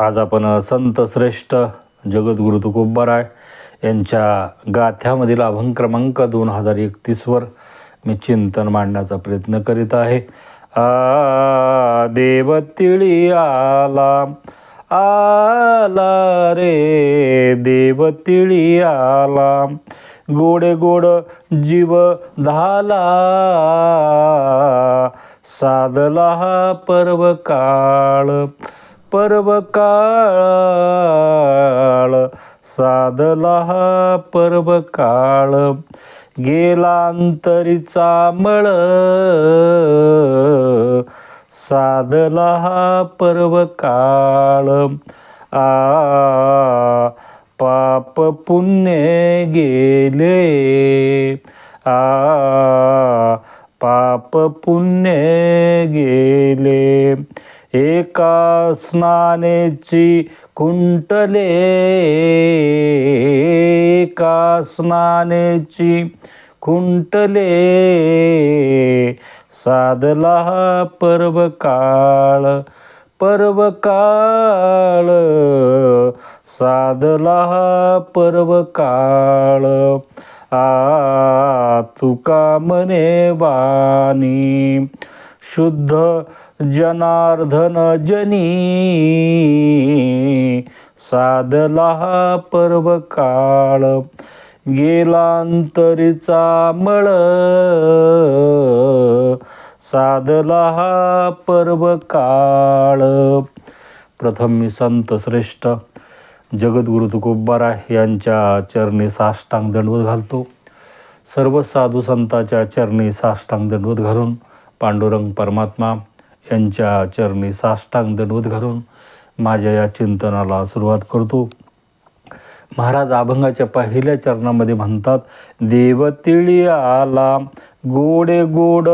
आज आपण संत श्रेष्ठ जगद्गुरु तुकोबाराय यांच्या गाथ्यामधील अभंग क्रमांक दोन हजार एकतीसवर मी चिंतन मांडण्याचा प्रयत्न करीत आहे. आ देव तिळी आला आला रे. देव तिळी आला गोडे गोड जीव धाला. साधला हा पर्व काळ पर्व काळ साधला हा पर्व काळ गेलांतरीचा मळ साधला हा पर्व काळ. आ पाप पुण्य गेले. आ पाप पुण्य गेले. एका स्नानेची कुंटले एका स्नानेची कुंटले. साधला पर्वकाळ पर्व काळ पर्व काळ साधला पर्वकाळ पर्व काळ आ तुका मने वाणी. शुद्ध जनार्दन जनी साधला पर्व काळ गेलांतरीचा मळ साधला हा पर्व काळ प्रथम मी संत श्रेष्ठ जगद्गुरु तुकोबाराय यांच्या चरणी साष्टांग दंडवत घालतो. सर्व साधू संताच्या चरणी साष्टांग दंडवत घालून पांडुरंग परमात्मा यांच्या चरणी साष्टांग दंडवत घालून माझ्या या चिंतनाला सुरुवात करतो. महाराज अभंगाच्या पहिल्या चरणामध्ये म्हणतात देव तिळी आला गोडे गोड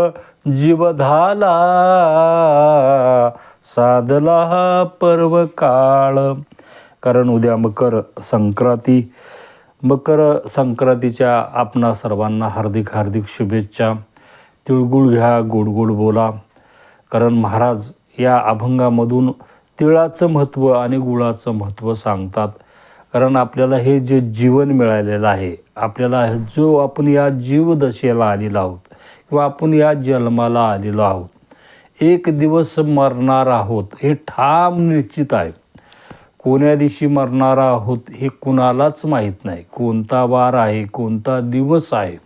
जीव झाला साधला हा पर्व काळ. कारण उद्या मकर संक्रांती मकर संक्रांतीच्या आपणा सर्वांना हार्दिक हार्दिक शुभेच्छा. तिळगुळ घ्या गोड गोड बोला. कारण महाराज या अभंगामधून तिळाचं महत्त्व आणि गुळाचं महत्त्व सांगतात. कारण आपल्याला हे जे जीवन मिळालेलं आहे आपल्याला जो आपण या जीवदशेला आलेलो आहोत किंवा आपण या जन्माला आलेलो आहोत एक दिवस मरणार आहोत हे ठाम निश्चित आहे. कोण्या दिवशी मरणार आहोत हे कुणालाच माहीत नाही. कोणता वार आहे कोणता दिवस आहे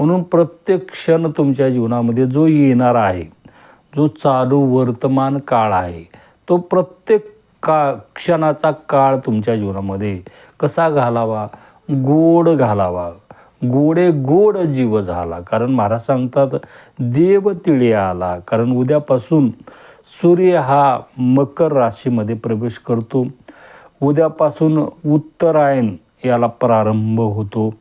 म्हणून प्रत्येक क्षण तुमच्या जीवनामध्ये जो येणार आहे जो चालू वर्तमान काळ आहे तो प्रत्येक का क्षणाचा काळ तुमच्या जीवनामध्ये कसा घालावा? गोड घालावा. गोडे गोड जीव झाला. कारण महाराज सांगतात देव तिळे आला. कारण उद्यापासून सूर्य हा मकर राशीमध्ये प्रवेश करतो. उद्यापासून उत्तरायण याला प्रारंभ होतो.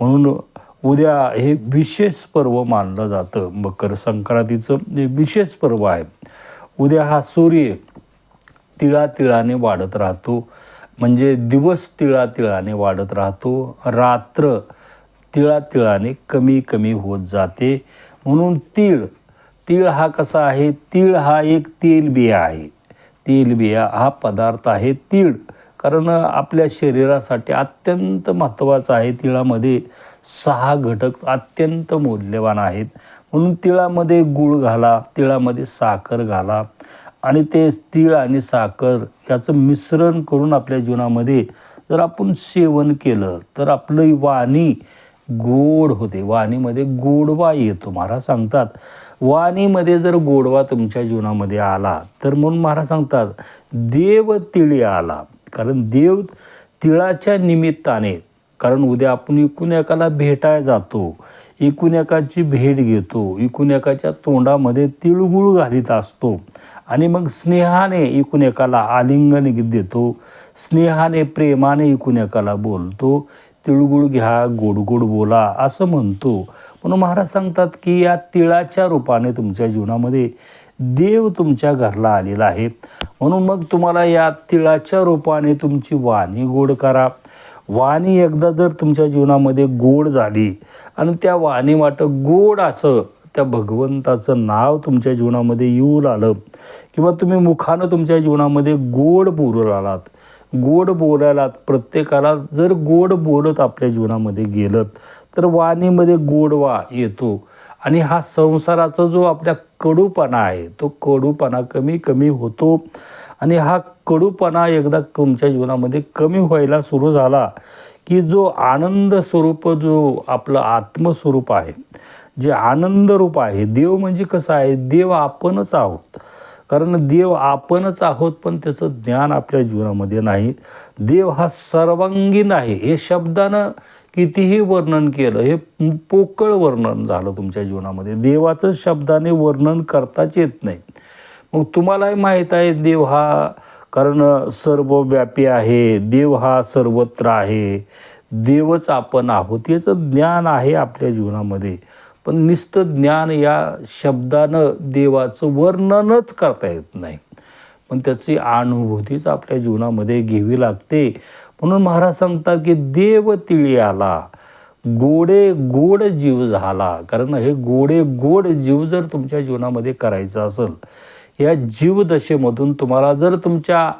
म्हणून उद्या हे विशेष पर्व मानलं जातं. मकर संक्रांतीचं हे विशेष पर्व आहे उद्या हा सूर्य तिळातिळाने वाढत राहतो. म्हणजे दिवस तिळातिळाने वाढत राहतो. रात्र तिळातिळाने कमी कमी होत जाते. म्हणून तीळ तीळ हा कसा आहे? तीळ हा एक तेलबिया आहे. तेलबिया हा पदार्थ आहे तीळ. कारण आपल्या शरीरासाठी अत्यंत महत्त्वाचा आहे तिळामध्ये. सहा घटक अत्यंत मौल्यवान आहेत. म्हणून तिळामध्ये गूळ घाला तिळामध्ये साखर घाला. आणि ते तीळ आणि साखर याचं मिश्रण करून आपल्या जीवनामध्ये जर आपण सेवन केलं तर आपलं वाणी गोड होते. वाणीमध्ये गोडवा येतो महाराज सांगतात. वाणीमध्ये जर गोडवा तुमच्या जीवनामध्ये आला तर म्हणून महाराज सांगतात देव तिळी आला. कारण देव तिळाच्या निमित्ताने कारण उद्या आपण एकूण एकाला भेटायला जातो एकूण एकाची भेट घेतो एकूण एकाच्या तोंडामध्ये तिळगुळ घालीत असतो आणि मग स्नेहाने एकूण एकाला आलिंगन देतो. स्नेहाने प्रेमाने एकूण एकाला बोलतो तिळगुळ घ्या गोड गोड बोला असं म्हणतो. म्हणून महाराज सांगतात की या तिळाच्या रूपाने तुमच्या जीवनामध्ये देव तुमच्या घरला आलेला आहे. म्हणून मग तुम्हाला या तिळाच्या रूपाने तुमची वाणी गोड करा. वाणी एकदा जर तुमच्या जीवनामध्ये गोड झाली आणि त्या वाणी वाटं गोड असं त्या भगवंताचं नाव तुमच्या जीवनामध्ये येऊ आलं किंवा तुम्ही मुखानं तुमच्या जीवनामध्ये गोड बोलू आलात गोड बोलायलात प्रत्येकाला जर गोड बोलत आपल्या जीवनामध्ये गेलं तर वाणीमध्ये गोडवा येतो. आणि हा संसाराचा जो आपल्या कडूपणा आहे तो कडूपणा कमी कमी होतो. आणि हा कडूपणा एकदा तुमच्या जीवनामध्ये कमी व्हायला सुरू झाला की जो आनंद स्वरूप जो आपलं आत्मस्वरूप आहे जे आनंद रूप आहे देव म्हणजे कसं आहे देव आपणच आहोत. कारण देव आपणच आहोत पण त्याचं ज्ञान आपल्या जीवनामध्ये नाही. देव हा सर्वांगीण आहे. हे शब्दानं कितीही वर्णन केलं हे पोकळ वर्णन झालं तुमच्या जीवनामध्ये. देवाचं शब्दाने वर्णन करताच येत नाही. मग तुम्हालाही माहीत आहे देव हा कारण सर्वव्यापी आहे देव हा सर्वत्र आहे. देवच आपण आहोत याचं ज्ञान आहे आपल्या जीवनामध्ये. पण नुसतं ज्ञान या शब्दानं देवाचं वर्णनच करता येत नाही. पण त्याची अनुभूतीच आपल्या जीवनामध्ये घ्यावी लागते. म्हणून महाराज सांगतात की देव तिळी आला गोडे गोड जीव झाला. कारण हे गोडे गोड जीव जर तुमच्या जीवनामध्ये करायचं असेल या जीवदशेमधून तुम्हाला जर तुमच्या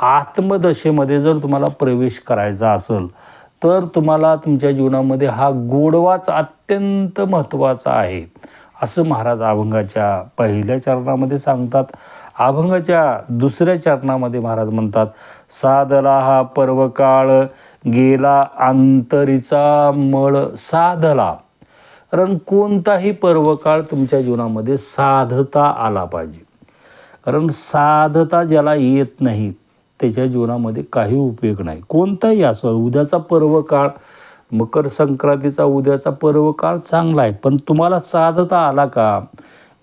आत्मदशेमध्ये जर तुम्हाला प्रवेश करायचा असेल तर तुम्हाला तुमच्या जीवनामध्ये हा गोडवाच अत्यंत महत्त्वाचा आहे. असं महाराज अभंगाच्या पहिल्या चरणामध्ये सांगतात. अभंगाच्या दुसऱ्या चरणामध्ये महाराज म्हणतात साधला हा पर्वकाळ गेला अंतरीचा मळ साधला. कारण कोणताही पर्वकाळ तुमच्या जीवनामध्ये साधता आला पाहिजे. कारण साधता ज्याला येत नाही त्याच्या जीवनामध्ये काही उपयोग नाही. कोणताही असो उद्याचा पर्व काळ मकर संक्रांतीचा उद्याचा पर्व काळ चांगला आहे पण तुम्हाला साधता आला का?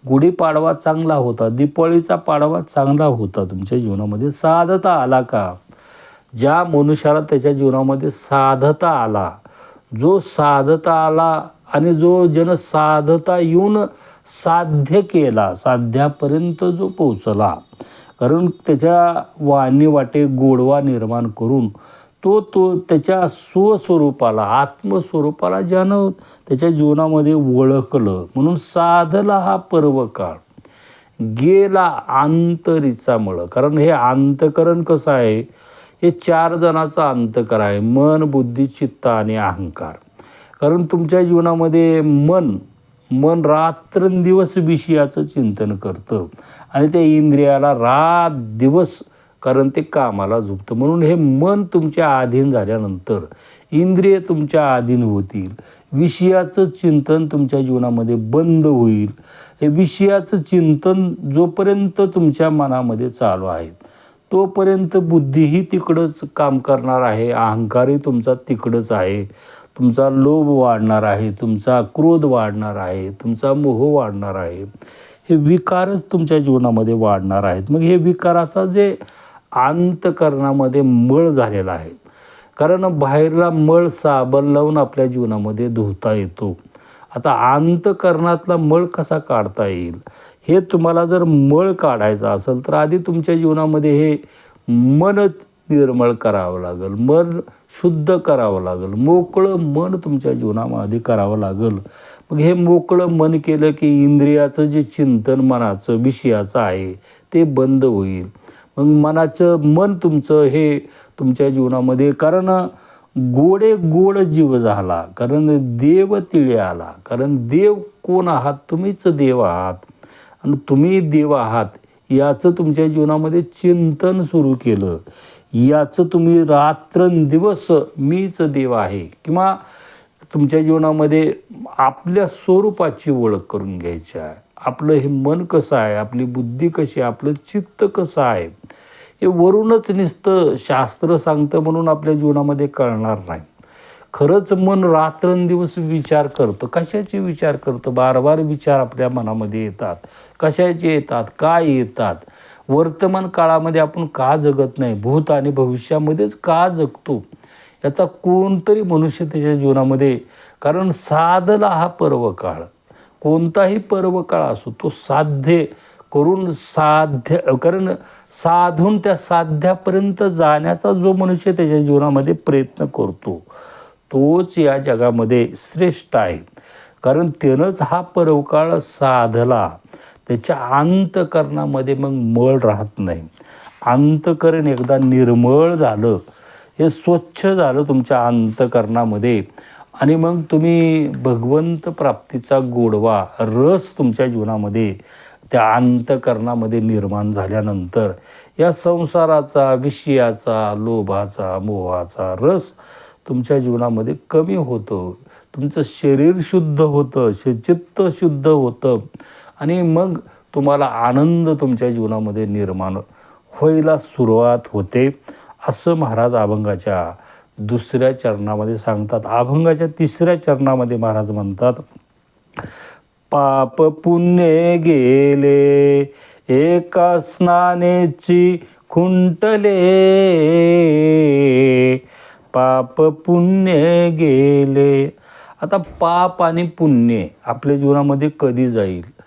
गुढीपाडवा चांगला होता दिपाळीचा पाडवा चांगला होता. तुमच्या जीवनामध्ये साधता आला का? ज्या मनुष्याला त्याच्या जीवनामध्ये साधता आला जो साधता आला आणि जो जन साधता येऊन साध्य केला साध्यापर्यंत जो पोचला कारण त्याच्या वाणी वाटे गोडवा निर्माण करून तो तो त्याच्या स्वस्वरूपाला आत्मस्वरूपाला ज्यानं त्याच्या जीवनामध्ये ओळखलं म्हणून साधला हा पर्वकाळ. गेला आंतरीचा मळ. कारण हे अंतकरण कसं आहे? हे चार जणाचं अंतकर आहे मन बुद्धी चित्त आणि अहंकार. कारण तुमच्या जीवनामध्ये मन मन रात्रंदिवस विषयाचं चिंतन करतं. आणि त्या इंद्रियाला रात दिवस कारण ते कामाला झुकतं. म्हणून हे मन तुमच्या अधीन झाल्यानंतर इंद्रिय तुमच्या अधीन होतील. विषयाचं चिंतन तुमच्या जीवनामध्ये बंद होईल. हे विषयाचं चिंतन जोपर्यंत तुमच्या मनामध्ये चालू आहे तोपर्यंत बुद्धीही तिकडंच काम करणार आहे. अहंकारही तुमचा तिकडंच आहे. तुमचा लोभ वाढणार आहे तुमचा क्रोध वाढणार आहे तुमचा मोह वाढणार आहे. हे विकारच तुमच्या जीवनामध्ये वाढणार आहेत. मग हे विकाराचा जे अंतकरणामध्ये मळ झालेला आहे. कारण बाहेरला मळ साबण लावून आपल्या जीवनामध्ये धुता येतो. आता अंतकरणातला मळ कसा काढता येईल? हे तुम्हाला जर मळ काढायचा असेल तर आधी तुमच्या जीवनामध्ये हे मन निर्मळ करावं लागेल. मन शुद्ध करावं लागेल. मोकळं मन तुमच्या जीवनामध्ये करावं लागेल. मग हे मोकळं मन केलं की इंद्रियाचं जे चिंतन मनाचं विषयाचं आहे ते बंद होईल. मग मनाचं मन तुमचं हे तुमच्या जीवनामध्ये कारण गोडे गोड जीव झाला कारण देव तिळे आला कारण देव कोण आहात? तुम्हीच देव आहात. आणि तुम्ही देव आहात याचं तुमच्या जीवनामध्ये चिंतन सुरू केलं. याचं तुम्ही रात्रंदिवस मीच देव आहे. किंवा तुमच्या जीवनामध्ये आपल्या स्वरूपाची ओळख करून घ्यायची आहे. आपलं हे मन कसं आहे? आपली बुद्धी कशी आहे? आपलं चित्त कसं आहे? हे वरूनच नुसतं शास्त्र सांगतं म्हणून आपल्या जीवनामध्ये कळणार नाही. खरंच मन रात्रंदिवस विचार करतं. कशाचे विचार करतं? बार बार विचार आपल्या मनामध्ये येतात. कशाचे येतात? काय येतात? वर्तमान काळामध्ये आपण का जगत नाही? भूत आणि भविष्यामध्येच का जगतो? याचा कोणतरी मनुष्य त्याच्या जीवनामध्ये कारण साधला हा पर्व काळ कोणताही पर्व काळ असो तो साध्य करून साध्य कारण साधून त्या साध्यापर्यंत जाण्याचा जो मनुष्य त्याच्या जीवनामध्ये प्रयत्न करतो तोच या जगामध्ये श्रेष्ठ आहे. कारण त्यानंच हा पर्वकाळ साधला. त्याच्या अंतकरणामध्ये मग मळ राहत नाही. अंतकरण एकदा निर्मळ झालं हे स्वच्छ झालं तुमच्या अंतकरणामध्ये आणि मग तुम्ही भगवंत प्राप्तीचा गोडवा रस तुमच्या जीवनामध्ये त्या अंतकरणामध्ये निर्माण झाल्यानंतर या संसाराचा विषयाचा लोभाचा मोहाचा रस तुमच्या जीवनामध्ये कमी होतो. तुमचं शरीर शुद्ध होतं चित्त शुद्ध होतं. आणि मग तुम्हाला आनंद तुमच्या जीवनामध्ये निर्माण व्हायला सुरुवात होते. असं महाराज अभंगाच्या दुसऱ्या चरणामध्ये सांगतात. अभंगाच्या तिसऱ्या चरणामध्ये महाराज म्हणतात पाप पुण्य गेले एका स्नानेची खुंटले पाप पुण्य गेले. आता पाप आणि पुण्य आपल्या जीवनामध्ये कधी जाईल?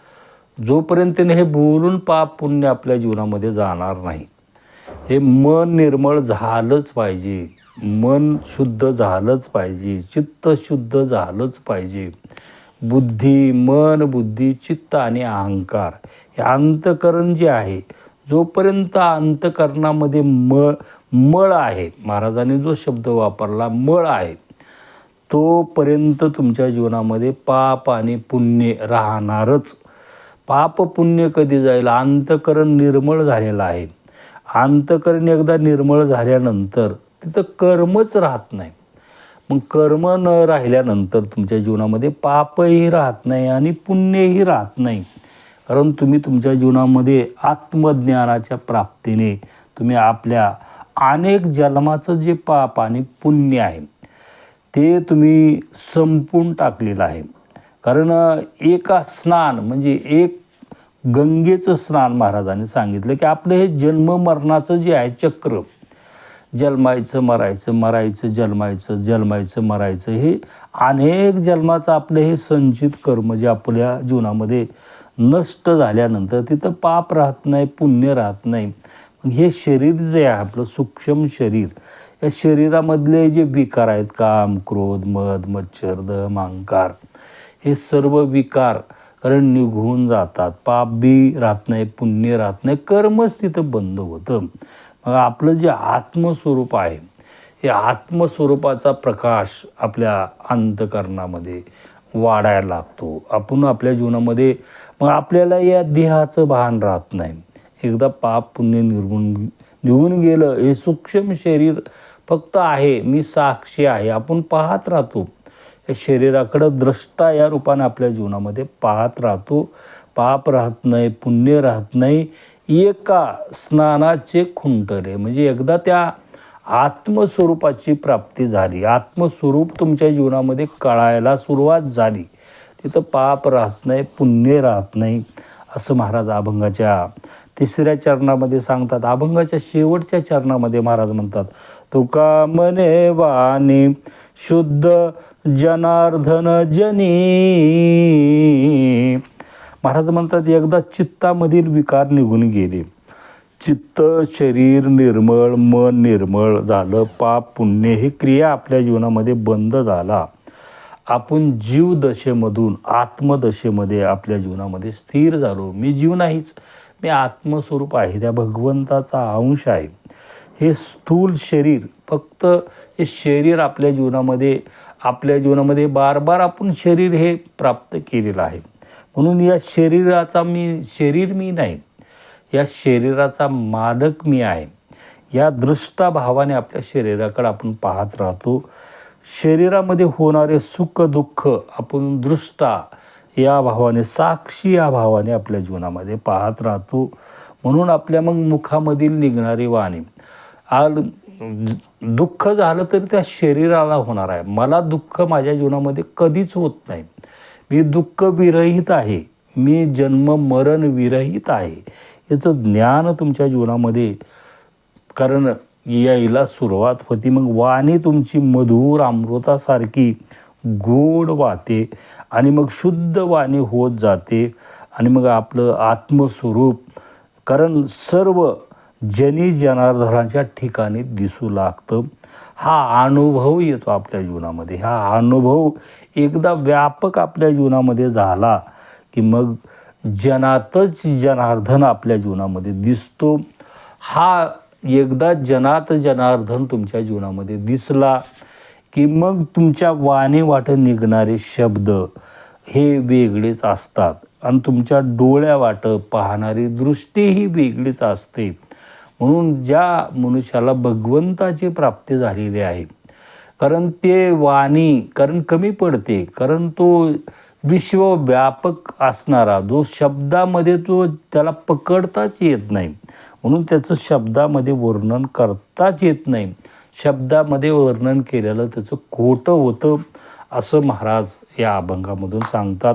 जोपर्यंत हे बोलून पाप पुण्य आपल्या जीवनामध्ये जाणार नाही. हे मन निर्मळ झालंच पाहिजे. मन शुद्ध झालंच पाहिजे. चित्त शुद्ध झालंच पाहिजे. बुद्धी मन बुद्धी चित्त आणि अहंकार हे अंतकरण जे आहे जोपर्यंत अंतकरणामध्ये म मळ आहे महाराजांनी जो शब्द वापरला मळ आहे तोपर्यंत तुमच्या जीवनामध्ये पाप आणि पुण्य राहणारच. पाप पुण्य कधी जाईल? अंतकरण निर्मळ झालेलं आहे. अंतकरण एकदा निर्मळ झाल्यानंतर तिथं कर्मच राहत नाही. मग कर्म न राहिल्यानंतर तुमच्या जीवनामध्ये पापही राहत नाही आणि पुण्यही राहत नाही. कारण तुम्ही तुमच्या जीवनामध्ये आत्मज्ञानाच्या प्राप्तीने तुम्ही आपल्या अनेक जन्माचं जे पाप आणि पुण्य आहे ते तुम्ही संपून टाकलेलं आहे. कारण एका स्नान म्हणजे एक गंगेचं स्नान महाराजांनी सांगितलं की आपलं हे जन्म मरणाचं जे आहे चक्र जन्मायचं मरायचं मरायचं जन्मायचं जन्मायचं मरायचं हे अनेक जन्माचं आपलं हे संचित कर्म जे आपल्या जीवनामध्ये नष्ट झाल्यानंतर तिथं पाप राहत नाही पुण्य राहत नाही. मग हे शरीर जे आहे आपलं सूक्ष्म शरीर या शरीरामधले जे विकार आहेत काम क्रोध मध मच्छर दम अहंकार हे सर्व विकार कारण निघून जातात. पाप बी राहत नाही पुण्य राहत नाही कर्मच तिथं बंद होतं. मग आपलं जे आत्मस्वरूप आहे हे आत्मस्वरूपाचा प्रकाश आपल्या अंतकरणामध्ये वाढायला लागतो. आपण आपल्या जीवनामध्ये मग आपल्याला या देहाचं भान राहत नाही. एकदा पाप पुण्य निर्गुण निघून गेलं हे सूक्ष्म शरीर फक्त आहे मी साक्षी आहे आपण पाहत राहतो. या शरीराकडं द्रष्टा या रूपाने आपल्या जीवनामध्ये पाहत राहतो. पाप राहत नाही पुण्य राहत नाही. एका स्नानाचे खुंटरे म्हणजे एकदा त्या आत्मस्वरूपाची प्राप्ती झाली. आत्मस्वरूप तुमच्या जीवनामध्ये कळायला सुरुवात झाली. तिथं पाप राहत नाही पुण्य राहत नाही असं महाराज अभंगाच्या तिसऱ्या चरणामध्ये सांगतात अभंगाच्या शेवटच्या चरणामध्ये महाराज म्हणतात तुका मने वाणी शुद्ध जनार्दन जनी. महाराज म्हणतात एकदा चित्तामधील विकार निघून गेले. चित्त शरीर निर्मळ मन निर्मळ झालं पाप पुण्य ही क्रिया आपल्या जीवनामध्ये बंद झाला. आपण जीव दशेमधून आत्मदशेमध्ये आपल्या जीवनामध्ये स्थिर झालो. मी जीव नाहीच मी आत्मस्वरूप आहे. त्या भगवंताचा अंश आहे. हे स्थूल शरीर फक्त हे शरीर आपल्या जीवनामध्ये आपल्या जीवनामध्ये बार बार आपण शरीर हे प्राप्त केलेलं आहे. म्हणून या शरीराचा मी शरीर मी नाही या शरीराचा मालक मी आहे. या दृष्टा भावाने आपल्या शरीराकडे आपण पाहत राहतो. शरीरामध्ये होणारे सुख दुःख आपण दृष्टा या भावाने साक्षी या भावाने आपल्या जीवनामध्ये पाहत राहतो. म्हणून आपल्या मग मुखामधील निघणारी वाणी आल दुःख झालं तरी त्या शरीराला होणार आहे. मला दुःख माझ्या जीवनामध्ये कधीच होत नाही. मी दुःख विरहित आहे. मी जन्म मरण विरहित आहे. याचं ज्ञान तुमच्या जीवनामध्ये कारण यायला सुरुवात होती. मग वाणी तुमची मधुर अमृतासारखी गोड वाहते आणि मग शुद्ध वाणी होत जाते आणि मग आपलं आत्मस्वरूप कारण सर्व जनी जनार्धनाच्या ठिकाणी दिसू लागतं. हा अनुभव येतो आपल्या जीवनामध्ये. हा अनुभव एकदा व्यापक आपल्या जीवनामध्ये झाला की मग जनातच जनार्दन आपल्या जीवनामध्ये दिसतो. हा एकदा जनात जनार्धन तुमच्या जीवनामध्ये दिसला की मग तुमच्या वाणी वाटं निघणारे शब्द हे वेगळेच असतात. आणि तुमच्या डोळ्यावाटं पाहणारी दृष्टी ही वेगळीच असते. म्हणून ज्या मनुष्याला भगवंताची प्राप्ती झालेली आहे कारण ते वाणी कारण कमी पडते कारण तो विश्वव्यापक असणारा जो शब्दामध्ये तो त्याला पकडताच येत नाही. म्हणून त्याचं शब्दामध्ये वर्णन करताच येत नाही. शब्दामध्ये वर्णन केलेलं त्याचं खोटं होतं असं महाराज या अभंगामधून सांगतात.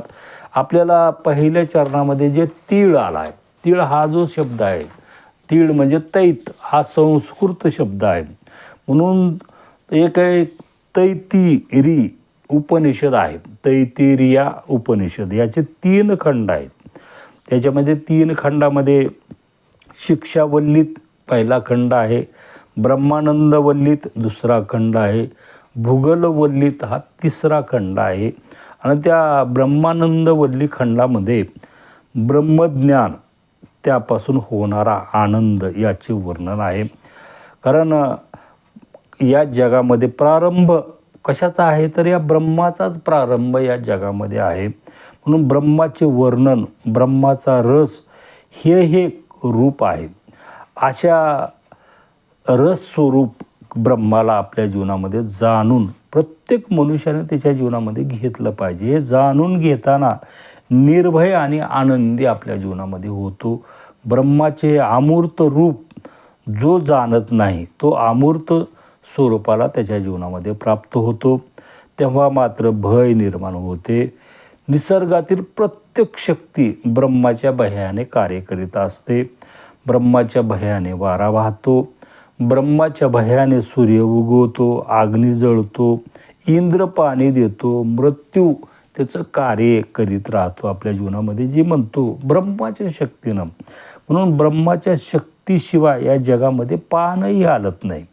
आपल्याला पहिल्या चरणामध्ये जे तीळ आला आहे तीळ हा जो शब्द आहे तीळ म्हणजे तैत हा संस्कृत शब्द आहे. म्हणून एक आहे तैतिरी उपनिषद आहे तैतिरिया उपनिषद याचे तीन खंड आहेत. त्याच्यामध्ये तीन खंडामध्ये शिक्षावल्लीत पहिला खंड आहे ब्रह्मानंदवल्लीत दुसरा खंड आहे. भूगलवल्लीत हा तिसरा खंड आहे. आणि त्या ब्रह्मानंदवल्ली खंडामध्ये ब्रह्मज्ञान त्यापासून होणारा आनंद याचे वर्णन आहे. कारण या जगामध्ये प्रारंभ कशाचा आहे? तर या ब्रह्माचाच प्रारंभ या जगामध्ये आहे. म्हणून ब्रह्माचे वर्णन ब्रह्माचा रस हे हे रूप आहे. अशा रस स्वरूप ब्रह्माला आपल्या जीवनामध्ये जाणून प्रत्येक मनुष्याने त्याच्या जीवनामध्ये घेतलं पाहिजे. हे जाणून घेताना निर्भय आणि आनंदी आपल्या जीवनामध्ये होतो. ब्रह्माचे अमूर्त रूप जो जाणत नाही तो अमूर्त स्वरूपाला त्याच्या जीवनामध्ये प्राप्त होतो. तेव्हा मात्र भय निर्माण होते. निसर्गातील प्रत्येक शक्ती ब्रह्माच्या भयाने कार्य करीत असते. ब्रह्माच्या भयाने वारा वाहतो. ब्रह्माच्या भयाने सूर्य उगवतो अग्नी जळतो इंद्र पाणी देतो मृत्यू त्याचं कार्य करीत राहतो आपल्या जीवनामध्ये. जे म्हणतो ब्रह्माच्या शक्तीनं. म्हणून ब्रह्माच्या शक्तीशिवाय या जगामध्ये पानही हालत नाही.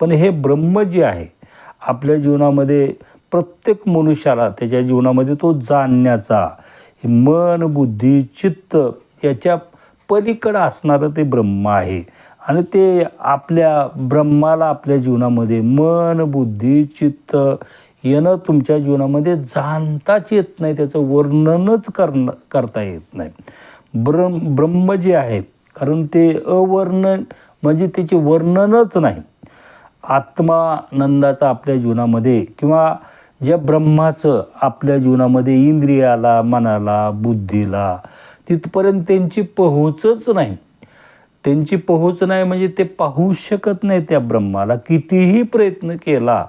पण हे ब्रह्म जे आहे आपल्या जीवनामध्ये प्रत्येक मनुष्याला त्याच्या जीवनामध्ये तो जाणण्याचा मन बुद्धी चित्त याच्या पलीकडं असणारं ते ब्रह्म आहे. आणि ते आपल्या ब्रह्माला आपल्या जीवनामध्ये मन बुद्धी चित्त येणं तुमच्या जीवनामध्ये जाणताच येत नाही. त्याचं वर्णनच करणं करता येत नाही. ब्रह्म ब्रह्म जे आहे कारण ते अवर्णन म्हणजे त्याचे वर्णनच नाही. आत्मानंदाचा आपल्या जीवनामध्ये किंवा ज्या ब्रह्माचं आपल्या जीवनामध्ये इंद्रियाला मनाला बुद्धीला तिथपर्यंत त्यांची पोहोचच नाही. त्यांची पोहोच नाही म्हणजे ते पाहू शकत नाही त्या ब्रह्माला. कितीही प्रयत्न केला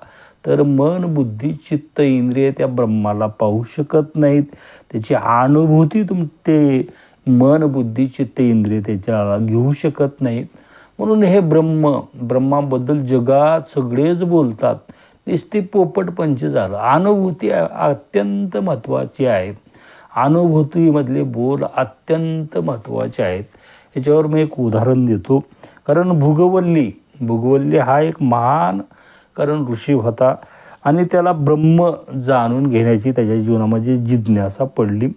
तर मन बुद्धी चित्त इंद्रिय त्या ब्रह्माला पाहू शकत नाहीत. त्याची अनुभूती तुम ते मन बुद्धी चित्त इंद्रिय त्याच्याला घेऊ शकत नाहीत. म्हणून हे ब्रह्म ब्रह्माबद्दल जगात सगळेच बोलतात. नुसती पोपटपंच झालं. अनुभूती अत्यंत महत्त्वाची आहे. अनुभूतीमधले बोल अत्यंत महत्त्वाचे आहेत. याच्यावर मी एक उदाहरण देतो. कारण भुगवल्ली भुगवल्ली हा एक महान कारण ऋषी होता आणि त्याला ब्रह्म जाणून घेण्याची त्याच्या जीवनामध्ये जिज्ञासा पडली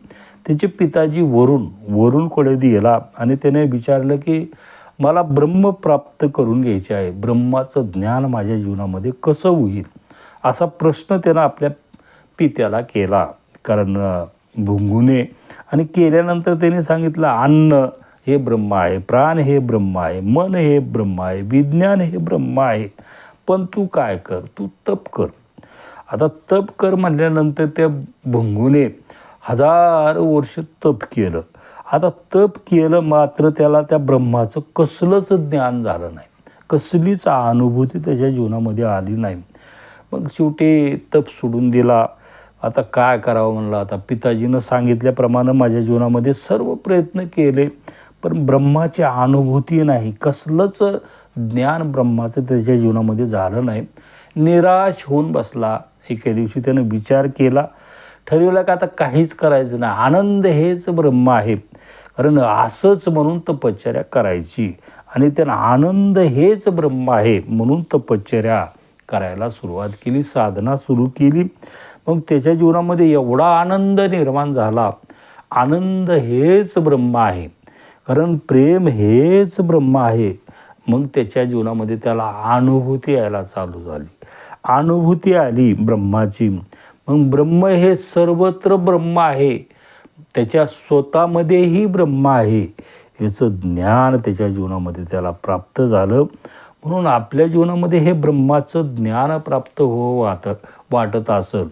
त्याचे पिताजी वरुण वरुणकडे गेला आणि त्याने विचारलं की मला ब्रह्म प्राप्त करून घ्यायचे आहे. ब्रह्माचं ज्ञान माझ्या जीवनामध्ये कसं होईल? असा प्रश्न त्यानं आपल्या पित्याला केला. कारण भुंगुने आणि केल्यानंतर त्याने सांगितलं अन्न हे ब्रह्म आहे प्राण हे ब्रह्म आहे मन हे ब्रह्म आहे विज्ञान हे ब्रह्म आहे. पण तू काय कर? तू तप कर. आता तप कर म्हणल्यानंतर त्या भंगूने हजार वर्ष तप केलं. आता तप केलं मात्र त्याला त्या ब्रह्माचं कसलंच ज्ञान झालं नाही. कसलीच अनुभूती त्याच्या जीवनामध्ये आली नाही. मग शेवटी तप सोडून दिला. आता काय करावं म्हणलं? आता पिताजीनं सांगितल्याप्रमाणे माझ्या जीवनामध्ये सर्व प्रयत्न केले. पण ब्रह्माची अनुभूती नाही. कसलंच ज्ञान ब्रह्माचं त्याच्या जीवनामध्ये झालं नाही. निराश होऊन बसला. एके दिवशी त्यानं विचार केला. ठरवलं का आता काहीच करायचं नाही. आनंद हेच ब्रह्म आहे. कारण असंच म्हणून तपश्चर्या करायची. आणि त्यांना आनंद हेच ब्रह्म आहे म्हणून तपश्चर्या करायला सुरुवात केली. साधना सुरू केली. मग त्याच्या जीवनामध्ये एवढा आनंद निर्माण झाला. आनंद हेच ब्रह्म आहे. कारण प्रेम हेच ब्रह्म आहे. मग त्याच्या जीवनामध्ये त्याला अनुभूती यायला चालू झाली. अनुभूती आली ब्रह्माची. मग ब्रह्म हे सर्वत्र ब्रह्म आहे. त्याच्या स्वतःमध्येही ब्रह्म आहे. याचं ज्ञान त्याच्या जीवनामध्ये त्याला प्राप्त झालं. म्हणून आपल्या जीवनामध्ये हे ब्रह्माचं ज्ञान प्राप्त हो वाट वाटत असेल.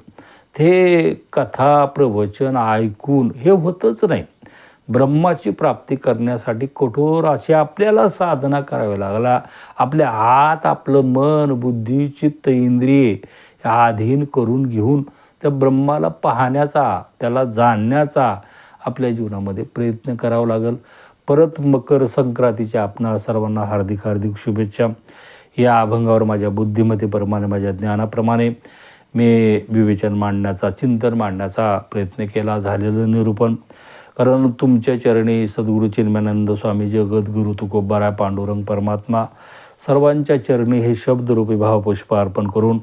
ते कथा प्रवचन ऐकून हे होतच नाही. ब्रह्माची प्राप्ती करण्यासाठी कठोर अशी आपल्याला साधना करावी लागला. आपल्या हात आपलं मन बुद्धी चित्त इंद्रिये अधीन करून घेऊन त्या ब्रह्माला पाहण्याचा त्याला जाणण्याचा आपल्या जीवनामध्ये प्रयत्न करावा लागेल. परत मकर संक्रांतीच्या आपणा सर्वांना हार्दिक हार्दिक शुभेच्छा. या अभंगावर माझ्या बुद्धिमत्तेप्रमाणे माझ्या ज्ञानाप्रमाणे मी विवेचन मांडण्याचा चिंतन मांडण्याचा प्रयत्न केला. झालेलं निरूपण कारण तुमच्या चरणी सद्गुरू चिन्मानंद स्वामी जगद्गुरु तुकोबाराय पांडुरंग परमात्मा सर्वांच्या चरणी हे शब्दरूपी भावपुष्प अर्पण करून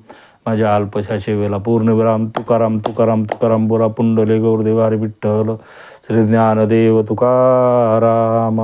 माझ्या अल्पशा सेवेला पूर्णविराम तुकाराम तुकाराम तुकाराम बोरा पुंडले गौरदेवारी विठ्ठल श्री ज्ञानदेव तुकाराम.